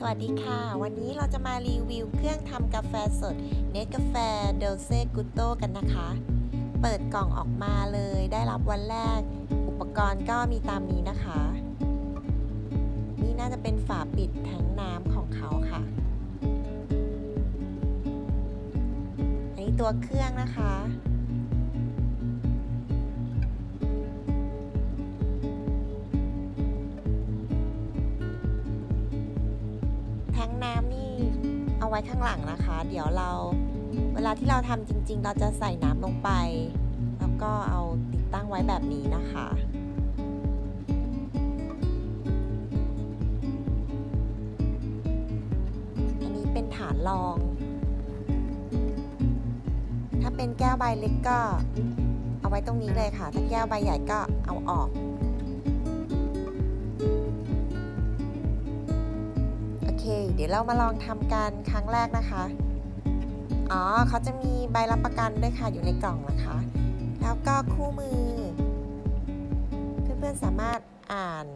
สวัสดีค่ะ วันนี้เราจะมารีวิวเครื่องทำกาแฟสดเนสกาแฟเดลเซกุโตกันนะคะ เปิดกล่องออกมาเลยได้รับวันแรก อุปกรณ์ก็มีตามนี้นะคะ นี่น่าจะเป็นฝาปิดแทงน้ำของเขาค่ะ อันนี้ตัวเครื่องนะคะ ว้ข้างหลังนะคะ เดี๋ยวเราเวลาที่เราทำจริง ๆ เราจะใส่น้ำลงไป แล้วก็เอาติดตั้งไว้แบบนี้นะคะอันนี้เป็นฐานรอง ถ้าเป็นแก้วใบเล็กก็เอาไว้ตรงนี้เลยค่ะ ถ้าแก้วใบใหญ่ก็เอาออก เคเดี๋ยวเรามาลองทำกันครั้งแรกนะคะ อ๋อเขาจะมีใบรับประกันด้วยค่ะอยู่ในกล่องนะคะ แล้วก็คู่มือ เพื่อนๆสามารถอ่าน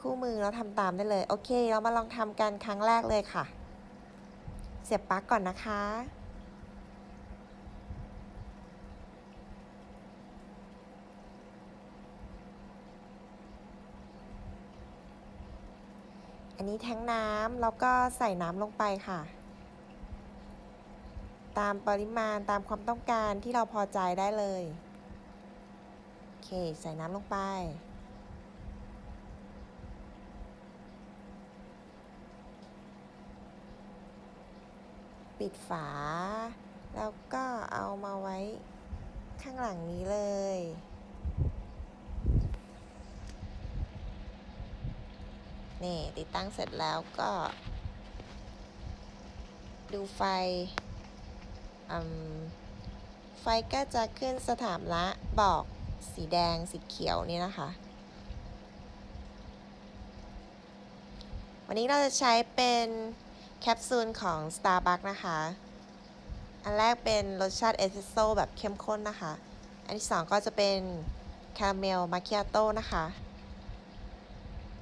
คู่มือแล้วทำตามได้เลย โอเค เรามาลองทำกันครั้งแรกเลยค่ะ เสียบปลั๊กก่อนนะคะ อันนี้แทงน้ำแล้วก็ใส่น้ำลงไปค่ะ ตามปริมาณตามความต้องการที่เราพอใจได้เลย โอเค ใส่น้ำลงไป ปิดฝา แล้วก็เอามาไว้ข้างหลังนี้เลย นี่ติดตั้งเสร็จแล้วก็ ดูไฟ ไฟก็จะขึ้นสถามละบอกสีแดงสีเขียวนี่นะคะ วันนี้เราจะใช้เป็นแคปซูลของ Starbucks นะคะ อันแรกเป็นรสชาติเอสเปรสโซ่แบบเข้มข้นนะคะ อันที่สองก็จะเป็นคาราเมลมาคิอาโต้นะคะ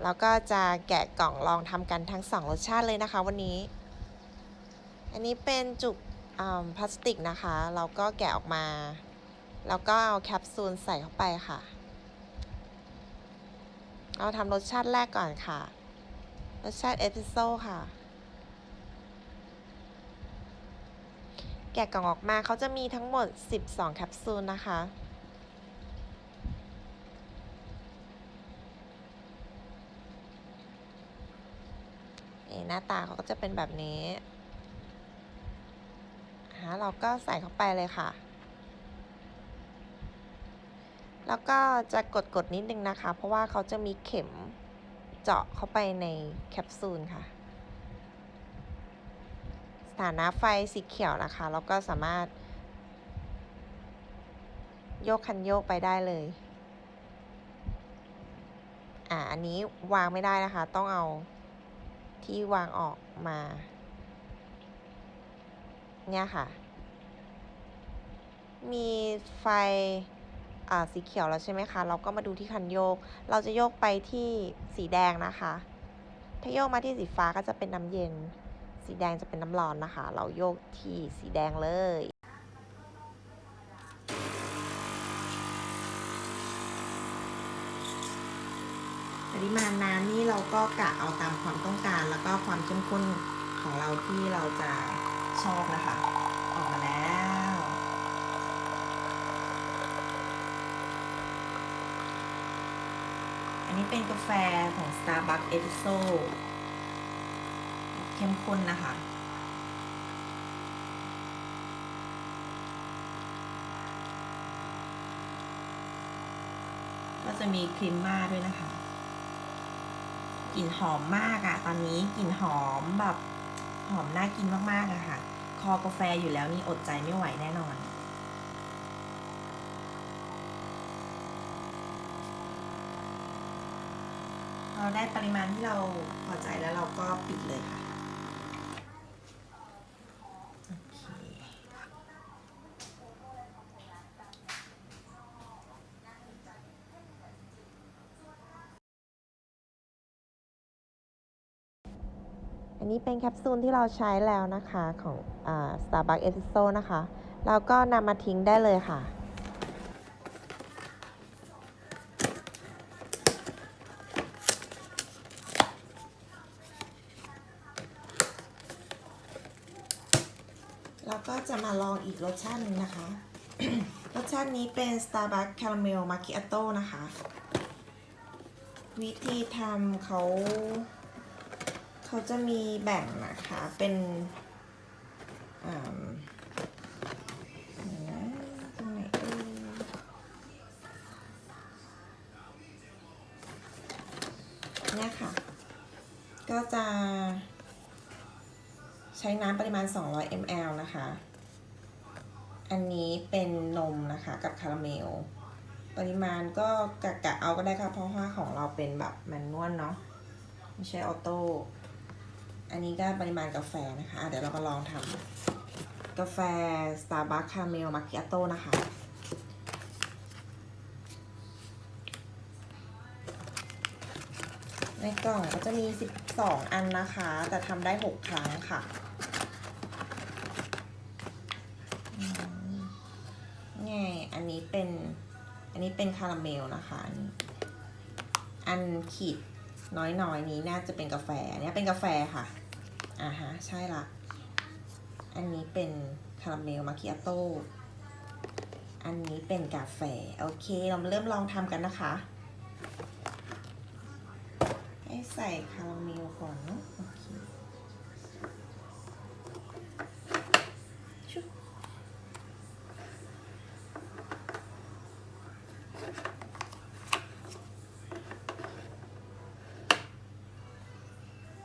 แล้วก็จะแกะกล่องลองทำกันทั้งสองรสชาติเลยนะคะวันนี้ อันนี้เป็นจุกพลาสติกนะคะ เราก็แกะออกมา แล้วก็เอาแคปซูลใส่เข้าไปค่ะเอาทำรสชาติแรกก่อนค่ะ รสชาติเอสเปรสโซ่ค่ะ แกะกล่องออกมาเขาจะมีทั้งหมด 12 แคปซูลนะคะ นี่หน้าตาเขาก็จะเป็นแบบนี้ฮะเราก็ใส่เข้าไปเลยค่ะ แล้วก็จะกดกดนิดนึงนะคะ เพราะว่าเขาจะมีเข็มเจาะเข้าไปในแคปซูลค่ะ สถานะไฟสีเขียวนะคะ แล้วก็สามารถ โยกคันโยกไปได้เลย อ่า อันนี้วางไม่ได้นะคะ ต้องเอา ที่วางออกมา เนี่ยค่ะ มีไฟอ่าสีเขียวแล้วใช่ไหมคะ เราก็มาดูที่คันโยก เราจะโยกไปที่สีแดงนะคะ ถ้าโยกมาที่สีฟ้าก็จะเป็นน้ำเย็น สีแดงจะเป็นน้ำร้อนนะคะ เราโยกที่สีแดงเลย ปริมาณน้ำนี่เราก็กะเอาตามความต้องการ แล้วก็ความเข้มข้นของเราที่เราจะชอบนะคะ ออกมาแล้วอันนี้เป็นกาแฟของ Starbucks e s p r e s s o เข้มข้นนะคะก็จะมีครีมมาด้วยนะคะ กลิ่นหอมมากอะตอนนี้กลิ่นหอมแบบหอมน่ากินมากๆอะค่ะ คอกาแฟอยู่แล้วนี่อดใจไม่ไหวแน่นอน เราได้ปริมาณที่เราพอใจแล้วเราก็ปิดเลยค่ะ นนี้เป็นแคปซูลที่เราใช้แล้วนะคะของอ่า Starbucks Espresso นะคะ เราก็นำมาทิ้งได้เลยค่ะ เราก็จะมาลองอีกรสชาติหนึ่งนะคะ รสชาตินี้เป็น Starbucks Caramel Macchiato นะคะ วิธีทำเขา เขาจะมีแบ่งนะคะเป็นเนี่ยค่ะ ก็จะ ใช้น้ำปริมาณ 200 ml นะคะ อันนี้เป็นนมนะคะกับคาราเมล ปริมาณก็กะกะเอาก็ได้ค่ะ เพราะว่าของเราเป็นแบบแมนนวลเนาะไม่ใช่ออโต้ อันนี้ก็ปริมาณกาแฟนะคะะเดี๋ยวเรามาลองทำกาแฟ Starbucks Caramel Macchiato นะคะในกล่องก็จะมี 12 อันนะคะ แต่ทำได้ 6 ครั้งค่ะอืมไงอันนี้เป็น อันนี้เป็นคาราเมลนะคะ อันขีด น้อยๆนี้น่าจะเป็นกาแฟเนนี้เป็นกาแฟค่ะอ่าฮะใช่ละอันนี้เป็นคาราเมลมาคิอาโต้อันนี้เป็นกาแฟ โอเค เรามาเริ่มลองทำกันนะคะ ให้ใส่คาราเมลก่อนเนาะโอเค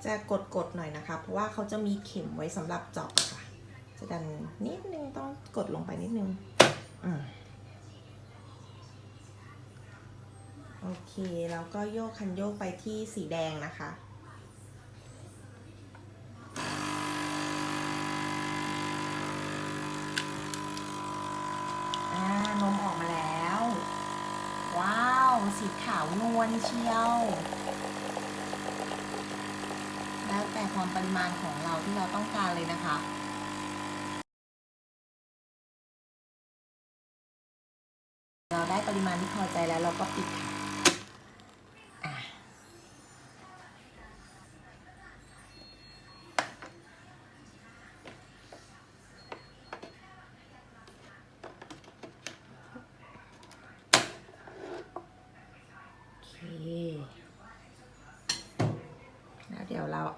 จะกดๆหน่อยนะคะ เพราะว่าเขาจะมีเข็มไว้สำหรับเจาะค่ะ จะดันนิดนึงต้องกดลงไปนิดนึงอโอเค แล้วก็โยกคันโยกไปที่สีแดงนะคะ อ่านมออกมาแล้ว ว้าว สีขาวนวลเชียว แต่ความปริมาณของเราที่เราต้องการเลยนะคะเราได้ปริมาณที่พอใจแล้วเราก็ปิดค่ะ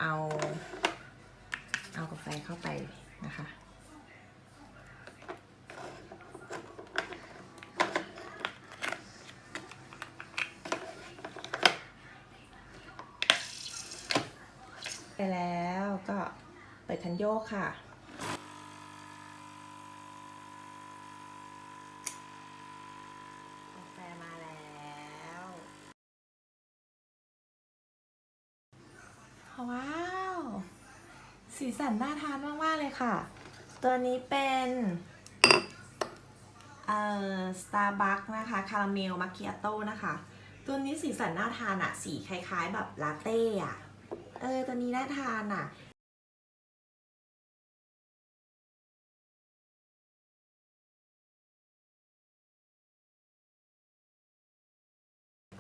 เอา เอากาแฟเข้าไปนะคะ ไปแล้วก็เปิดคันโยกค่ะ กาแฟมาแล้ว ว้าว สีสันน่าทานมากๆเลยค่ะ ตัวนี้เป็นเอ่อ Starbucks นะคะคาราเมลมาคิอาโต้นะคะ ตัวนี้สีสันน่าทานอะสีคล้ายๆ แบบลาเต้อะเออตัวนี้น่าทานอะ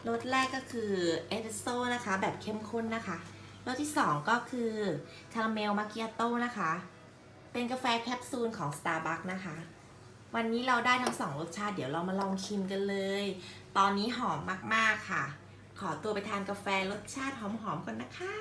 รสแรกก็คือเอสเปรสโซ่นะคะ แบบเข้มข้นนะคะ รสที่ 2 ก็คือคาราเมลมาคิอาโต้นะคะ เป็นกาแฟแคปซูลของ Starbucks นะคะ วันนี้เราได้ทั้งสองรสชาติเดี๋ยวเรามาลองชิมกันเลย ตอนนี้หอมมาก ๆ ค่ะ ขอตัวไปทานกาแฟรสชาติหอม ๆ ก่อนนะคะ